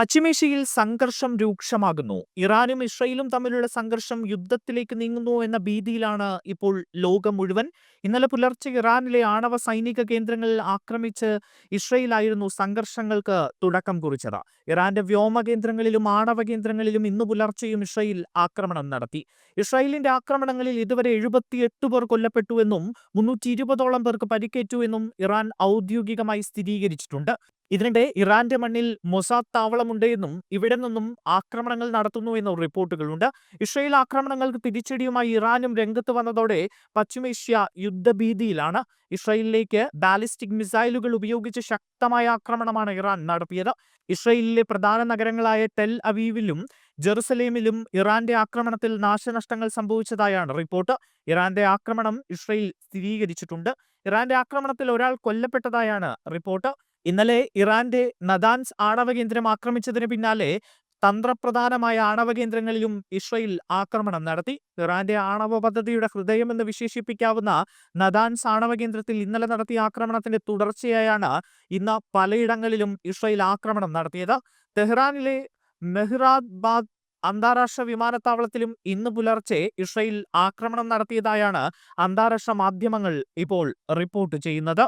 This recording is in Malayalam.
പശ്ചിമേഷ്യയിൽ സംഘർഷം രൂക്ഷമാകുന്നു. ഇറാനും ഇസ്രയേലും തമ്മിലുള്ള സംഘർഷം യുദ്ധത്തിലേക്ക് നീങ്ങുന്നു എന്ന ഭീതിയിലാണ് ഇപ്പോൾ ലോകം മുഴുവൻ. ഇന്നലെ പുലർച്ചെ ഇറാനിലെ ആണവ സൈനിക കേന്ദ്രങ്ങളിൽ ആക്രമിച്ച് ഇസ്രയേലായിരുന്നു സംഘർഷങ്ങൾക്ക് തുടക്കം കുറിച്ചത്. ഇറാന്റെ വ്യോമ കേന്ദ്രങ്ങളിലും ആണവ കേന്ദ്രങ്ങളിലും ഇന്നു പുലർച്ചെയും ഇസ്രയേൽ ആക്രമണം നടത്തി. ഇസ്രയേലിന്റെ ആക്രമണങ്ങളിൽ ഇതുവരെ എഴുപത്തിയെട്ട് പേർ കൊല്ലപ്പെട്ടുവെന്നും മുന്നൂറ്റി ഇരുപതോളം പേർക്ക് പരിക്കേറ്റുവെന്നും ഇറാൻ ഔദ്യോഗികമായി സ്ഥിരീകരിച്ചിട്ടുണ്ട്. ഇതിനിടെ ഇറാന്റെ മണ്ണിൽ മൊസാദ് താവളമുണ്ട് എന്നും ഇവിടെ നിന്നും ആക്രമണങ്ങൾ നടത്തുന്നു എന്നും റിപ്പോർട്ടുകളുണ്ട്. ഇസ്രയേൽ ആക്രമണങ്ങൾക്ക് തിരിച്ചടിയുമായി ഇറാനും രംഗത്ത് വന്നതോടെ പശ്ചിമേഷ്യ യുദ്ധഭീതിയിലാണ് ഇസ്രയേലിലേക്ക് ബാലിസ്റ്റിക് മിസൈലുകൾ ഉപയോഗിച്ച് ശക്തമായ ആക്രമണമാണ് ഇറാൻ നടത്തിയത്. ഇസ്രയേലിലെ പ്രധാന നഗരങ്ങളായ ടെൽ അവീവിലും ജെറുസലേമിലും ഇറാന്റെ ആക്രമണത്തിൽ നാശനഷ്ടങ്ങൾ സംഭവിച്ചതായാണ് റിപ്പോർട്ട്. ഇറാന്റെ ആക്രമണം ഇസ്രയേൽ സ്ഥിരീകരിച്ചിട്ടുണ്ട്. ഇറാന്റെ ആക്രമണത്തിൽ ഒരാൾ കൊല്ലപ്പെട്ടതായാണ് റിപ്പോർട്ട്. ഇന്നലെ ഇറാന്റെ നദാൻസ് ആണവ കേന്ദ്രം ആക്രമിച്ചതിന് പിന്നാലെ തന്ത്രപ്രധാനമായ ആണവ കേന്ദ്രങ്ങളിലും ഇസ്രയേൽ ആക്രമണം നടത്തി. ഇറാന്റെ ആണവ പദ്ധതിയുടെ ഹൃദയമെന്ന് വിശേഷിപ്പിക്കാവുന്ന നദാൻസ് ആണവ കേന്ദ്രത്തിൽ ഇന്നലെ നടത്തിയ ആക്രമണത്തിന്റെ തുടർച്ചയായാണ് ഇന്ന് പലയിടങ്ങളിലും ഇസ്രയേൽ ആക്രമണം നടത്തിയത്. തെഹ്റാനിലെ മെഹ്റാബാദ് അന്താരാഷ്ട്ര വിമാനത്താവളത്തിലും ഇന്ന് പുലർച്ചെ ഇസ്രയേൽ ആക്രമണം നടത്തിയതായാണ് അന്താരാഷ്ട്ര മാധ്യമങ്ങൾ ഇപ്പോൾ റിപ്പോർട്ട് ചെയ്യുന്നത്.